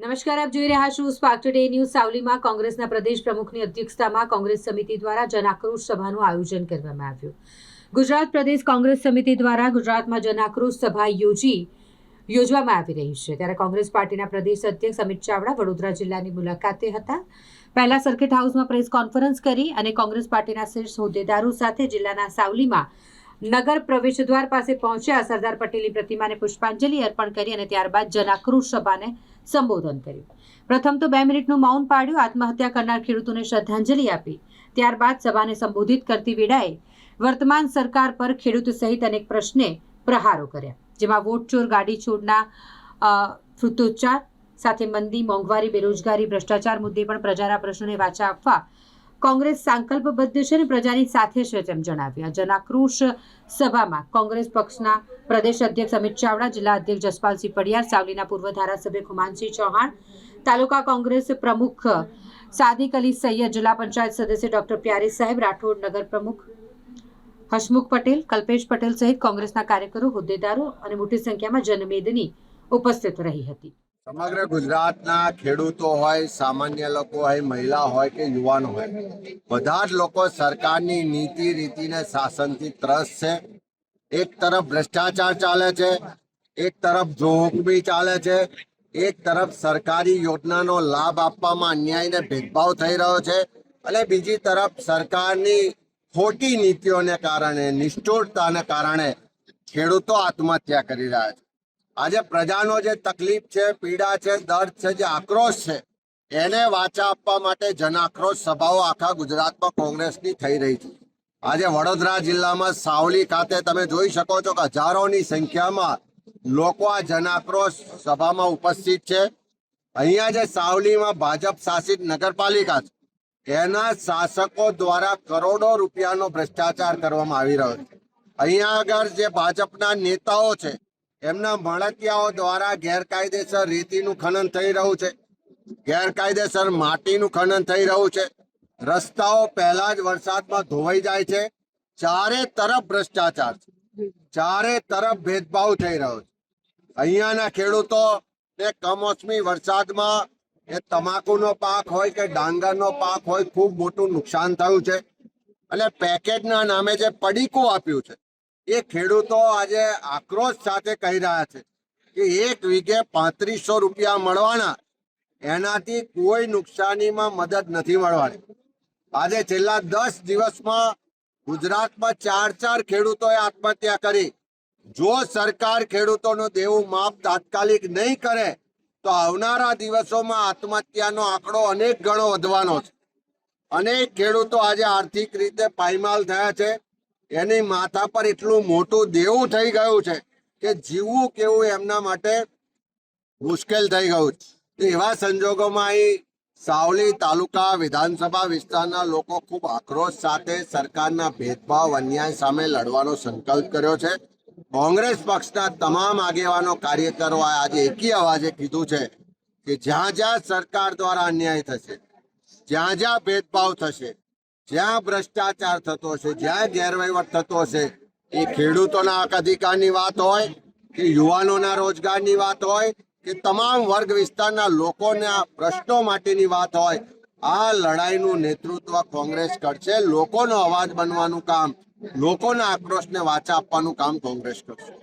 નમસ્કાર, આપ જોઈ રહ્યા છો સ્પાર્ક ટુડે ન્યૂઝ સાવલીમાં કોંગ્રેસના પ્રદેશ પ્રમુખની અધ્યક્ષતામાં કોંગ્રેસ સમિતિ દ્વારા જનાક્રોશ સભાનું આયોજન કરવામાં આવ્યું. ગુજરાત પ્રદેશ કોંગ્રેસ સમિતિ દ્વારા ગુજરાતમાં જનાક્રોશ સભા યોજી, યોજવામાં આવી રહી છે. ત્યારે કોંગ્રેસ પાર્ટીના પ્રદેશ અધ્યક્ષ અમિત ચાવડા વડોદરા જિલ્લાની મુલાકાતે હતા. પહેલા સર્કિટ હાઉસમાં પ્રેસ કોન્ફરન્સ કરી અને કોંગ્રેસ પાર્ટીના શીર્ષ હોદ્દેદારો સાથે જિલ્લાના સાવલીમાં નગર પ્રવેશ દ્વાર પાસે પહોંચ્યા સરદાર પટેલની પ્રતિમાને પુષ્પાંજલિ અર્પણ કરી અને ત્યારબાદ જનાક્રોશ સભાને સંબોધન કર્યું. પ્રથમ તો બે મિનિટનું મૌન પાડ્યું, આત્મહત્યા કરનાર ખેડૂતોને શ્રદ્ધાંજલિ આપી. ત્યારબાદ સભાને સંબોધિત કરતી વેળાએ વર્તમાન સરકાર પર ખેડૂત સહિત અનેક પ્રશ્ને પ્રહારો કર્યા, જેમાં વોટ ચોર ગાડી છોડના ફૃતોચ્ચાર સાથે મંદી, મોંઘવારી, બેરોજગારી, ભ્રષ્ટાચાર મુદ્દે પણ પ્રજાના પ્રશ્નોને વાચા આપવા કોંગ્રેસ સંકલ્પબદ્ધ છે અને પ્રજાની સાથે છે તેમ જણાવ્યા. જનાક્રોશ સભામાં કોંગ્રેસ પક્ષના પ્રદેશ અધ્યક્ષ અમિત ચાવડા, જિલ્લા અધ્યક્ષ જસપાલસિંહ પડિયાર, સાવલીના પૂર્વ ધારાસભ્ય ખુમાનસિંહ ચૌહાણ, તાલુકા કોંગ્રેસ પ્રમુખ સાદિક અલી સૈયદ, જિલ્લા પંચાયત સદસ્ય ડોક્ટર પ્યારી સાહેબ, રાઠોડ નગર પ્રમુખ હસમુખ પટેલ, કલ્પેશ પટેલ સહિત કોંગ્રેસના કાર્યકરો, હોદ્દેદારો અને મોટી સંખ્યામાં જનમેદની ઉપસ્થિત રહી હતી. સમગ્ર ગુજરાતના ખેડૂતો હોય, સામાન્ય લોકો હોય, મહિલા હોય કે યુવાન હોય, બધા જ લોકો સરકારની નીતિ, રીતિને શાસનથી ત્રસ્ત છે. એક તરફ ભ્રષ્ટાચાર ચાલે છે, એક તરફ જોહુકમી ચાલે છે, એક તરફ સરકારી યોજનાનો લાભ આપવામાં અન્યાય ને ભેદભાવ થઈ રહ્યો છે અને બીજી તરફ સરકારની ખોટી નીતિઓને કારણે, નિષ્ઠુરતાને કારણે ખેડૂતો આત્મહત્યા કરી રહ્યા છે. આજે પ્રજાનો જે તકલીફ છે, પીડા છે, દર્દ છે, જે આક્રોશ છે, એને વાચા આપવા માટે જનાક્રોશ સભાઓ આખા ગુજરાતમાં કોંગ્રેસની થઈ રહી છે. આજે વડોદરા જિલ્લામાં સાવલી ખાતે તમે જોઈ શકો છો કે હજારોની સંખ્યામાં લોકો આ જનાક્રોશ સભામાં ઉપસ્થિત છે. અહીંયા જે સાવલીમાં ભાજપ શાસિત નગરપાલિકા છે, એના શાસકો દ્વારા કરોડો રૂપિયાનો ભ્રષ્ટાચાર કરવામાં આવી રહ્યો છે. અહીંયા આગળ જે ભાજપના નેતાઓ છે એમના મળતિયાઓ દ્વારા ગેરકાયદેસર રેતીનું ખનન થઈ રહ્યું છે. ગેરકાયદેસર માટીનું ખનન થઈ રહ્યું છે. રસ્તાઓ પહેલા જ વરસાદમાં ધોવાઈ જાય છે. ચારે તરફ ભ્રષ્ટાચાર છે. ચારે તરફ ભેદભાવ થઈ રહ્યો છે. અહીંયાના ખેડૂતો ને કમોસમી વરસાદમાં એ તમાકુનો પાક હોય કે ડાંગરનો પાક હોય ખૂબ મોટું નુકસાન થયું છે. અને પેકેટના નામે જે પડીકું આપ્યું છે. એ ખેડૂતો આજે આક્રોશ સાથે કહી રહ્યા છે કે એક વીઘે પાંત્રીસો રૂપિયા મળવાના, એનાથી કોઈ નુકસાનીમાં મદદ નથી મળવાની. આજે છેલ્લા દસ દિવસમાં ગુજરાતમાં ચાર ચાર ખેડૂતોએ આત્મહત્યા કરી. જો સરકાર ખેડૂતોનું દેવું માપ તાત્કાલિક નહીં કરે, તો આવનારા દિવસોમાં આત્મહત્યાનો આંકડો અનેક ગણો વધવાનો છે. અનેક ખેડૂતો આજે આર્થિક રીતે પાયમાલ થયા છે. એની માથા પર એટલું મોટું દેવું થઈ ગયું છે કે જીવવું કેવું એમના માટે મુશ્કેલ થઈ ગયું છે. એવા સંજોગોમાં અહીં સાવલી તાલુકા વિધાનસભા વિસ્તારના લોકો ખૂબ આક્રોશ સાથે સરકારના ભેદભાવ, અન્યાય સામે લડવાનો સંકલ્પ કર્યો છે. કોંગ્રેસ પક્ષના તમામ આગેવાનો કાર્યકરો આજે એકી અવાજે કીધું છે કે જ્યાં જ્યાં સરકાર દ્વારા અન્યાય થશે, જ્યાં જ્યાં ભેદભાવ થશે જ્યાં ભ્રષ્ટાચાર થતો હશે જ્યાં ગેરવહીવટ થતો હશે એ ખેડૂતોના અધિકારની વાત હોય, કે યુવાનોના રોજગારની વાત હોય, કે તમામ વર્ગ વિસ્તારના લોકોના પ્રશ્નો માટેની વાત હોય, આ લડાઈનું નેતૃત્વ કોંગ્રેસ કરશે. લોકોનો અવાજ બનવાનું કામ, લોકોના આક્રોશને વાચા આપવાનું કામ કોંગ્રેસ કરશે.